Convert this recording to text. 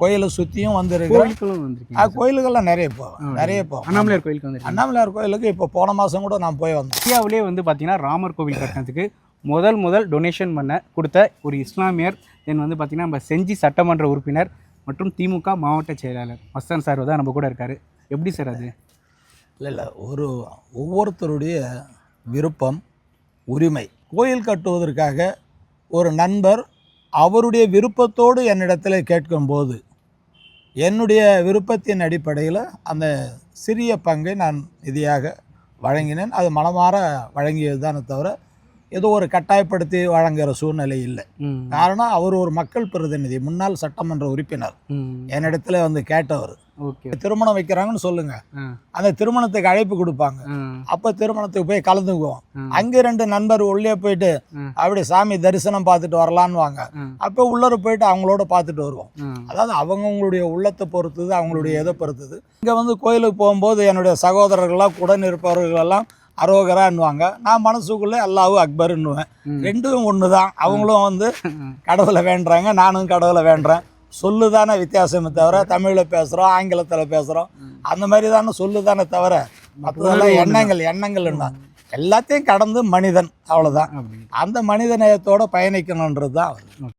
கோயிலை சுற்றியும் வந்திருக்கீங்க கோயிலுக்கெல்லாம் நிறைய போவேன் நிறைய போவேன் அண்ணாமலையார் கோயிலுக்கு வந்திருக்கீங்க. அண்ணாமலையார் கோயிலுக்கு இப்போ போன மாதம் கூட நான் போய் வந்தேன். இந்தியாவிலே வந்து பார்த்தீங்கன்னா ராமர் கோவில் கட்டினதுக்கு முதல் முதல் டொனேஷன் பண்ண கொடுத்த ஒரு இஸ்லாமியர் தென் வந்து பார்த்தீங்கன்னா நம்ம செஞ்சி சட்டமன்ற உறுப்பினர் மற்றும் திமுக மாவட்ட செயலாளர். மஸ்தான் சார் தான் நம்ம கூட இருக்காரு. எப்படி சார் அது? இல்லை இல்லை ஒரு ஒவ்வொருத்தருடைய விருப்பம் உரிமை. கோயில் கட்டுவதற்காக ஒரு நண்பர் அவருடைய விருப்பத்தோடு என்னிடத்தில் கேட்கும்போது என்னுடைய விருப்பத்தின் அடிப்படையில் அந்த சிறிய பங்கை நான் நிதியாக வழங்கினேன். அது மனமாற வழங்கியது தானே தவிர ஏதோ ஒரு கட்டாயப்படுத்தி வழங்குகிற சூழ்நிலை இல்லை. காரணம் அவர் ஒரு மக்கள் பிரதிநிதி முன்னாள் சட்டமன்ற உறுப்பினர். என்னிடத்துல வந்து கேட்டவர். திருமணம் வைக்கிறாங்கன்னு சொல்லுங்க. அந்த திருமணத்துக்கு அழைப்பு கொடுப்பாங்க. அப்போ திருமணத்துக்கு போய் கலந்துக்குவோம். அங்கே ரெண்டு நண்பர் உள்ளே போயிட்டு. அப்படி சாமி தரிசனம் பார்த்துட்டு வரலான்னு வாங்க. அப்போ உள்ளர போயிட்டு அவங்களோட பார்த்துட்டு வருவோம். அதாவது அவங்கவுங்களுடைய உள்ளத்தை பொறுத்தது அவங்களுடைய இதை பொறுத்தது. இங்கே வந்து கோயிலுக்கு போகும்போது என்னுடைய சகோதரர்கள்லாம் உடன் இருப்பவர்களெல்லாம் அரோகரான்னுவாங்க. நான் மனசுக்குள்ளே அல்லாஹ் அக்பர்ன்னுவேன். ரெண்டும் ஒன்று தான் அவங்களும் வந்து கடவுளை வேண்டுறாங்க நானும் கடவுளை வேண்டுறேன். சொல்லு தானே வித்தியாசமே தவிர தமிழில் பேசுகிறோம் ஆங்கிலத்தில் பேசுகிறோம் அந்த மாதிரி தானே சொல்லு தானே தவிர மற்றதெல்லாம் எண்ணங்கள் எண்ணங்கள்னா எல்லாத்தையும் கடந்து மனிதன் அவ்வளோதான் அந்த மனித நேயத்தோட பயணிக்கணுன்றது தான் அவர்.